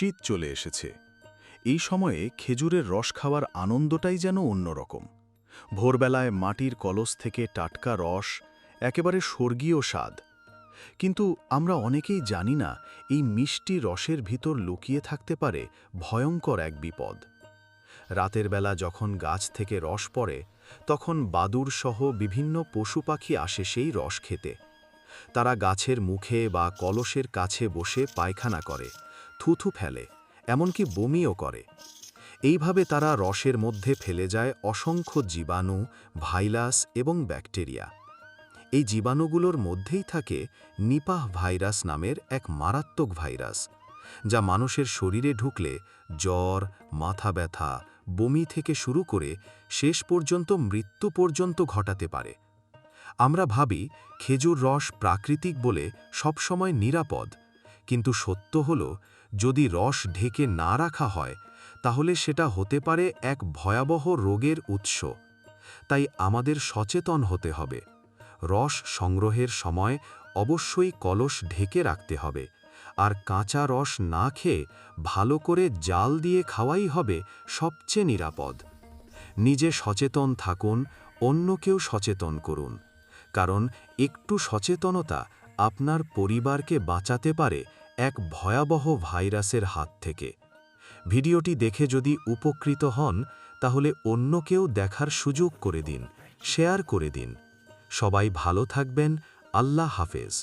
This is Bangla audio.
শীত চলে এসেছে। এই সময়ে খেজুরের রস খাওয়ার আনন্দটাই যেন অন্যরকম। ভোরবেলায় মাটির কলস থেকে টাটকা রস, একেবারে স্বর্গীয় স্বাদ। কিন্তু আমরা অনেকেই জানি না, এই মিষ্টি রসের ভিতর লুকিয়ে থাকতে পারে ভয়ঙ্কর এক বিপদ। রাতের বেলা যখন গাছ থেকে রস পড়ে, তখন বাদুর সহ বিভিন্ন পশু পাখি আসে সেই রস খেতে। তারা গাছের মুখে বা কলসের কাছে বসে পায়খানা করে। থুথু ফেলে, এমনকি বমিও করে। এইভাবে তারা রসের মধ্যে ফেলে যায় অসংখ্য জীবাণু, ভাইরাস এবং ব্যাকটেরিয়া। এই জীবাণুগুলোর মধ্যেই থাকে নিপাহ ভাইরাস নামের এক মারাত্মক ভাইরাস, যা মানুষের শরীরে ঢুকলে জ্বর, মাথা ব্যথা, বমি থেকে শুরু করে শেষ পর্যন্ত মৃত্যু পর্যন্ত ঘটাতে পারে। আমরা ভাবি খেজুর রস প্রাকৃতিক বলে সবসময় নিরাপদ কিন্তু সত্য হল, যদি রস ঢেকে না রাখা হয়, তাহলে সেটা হতে পারে এক ভয়াবহ রোগের উৎস। তাই আমাদের সচেতন হতে হবে। রস সংগ্রহের সময় অবশ্যই কলস ঢেকে রাখতে হবে, আর কাঁচা রস না খেয়ে ভালো করে জাল দিয়ে খাওয়াই হবে সবচেয়ে নিরাপদ। নিজে সচেতন থাকুন, অন্যকেও সচেতন করুন, কারণ একটু সচেতনতা আপনার পরিবারকে বাঁচাতে পারে এক ভয়াবহ ভাইরাসের হাত থেকে। ভিডিওটি দেখে যদি উপকৃত হন, তাহলে অন্যকেও দেখার সুযোগ করে দিন, শেয়ার করে দিন। সবাই ভালো থাকবেন, আল্লাহ হাফেজ।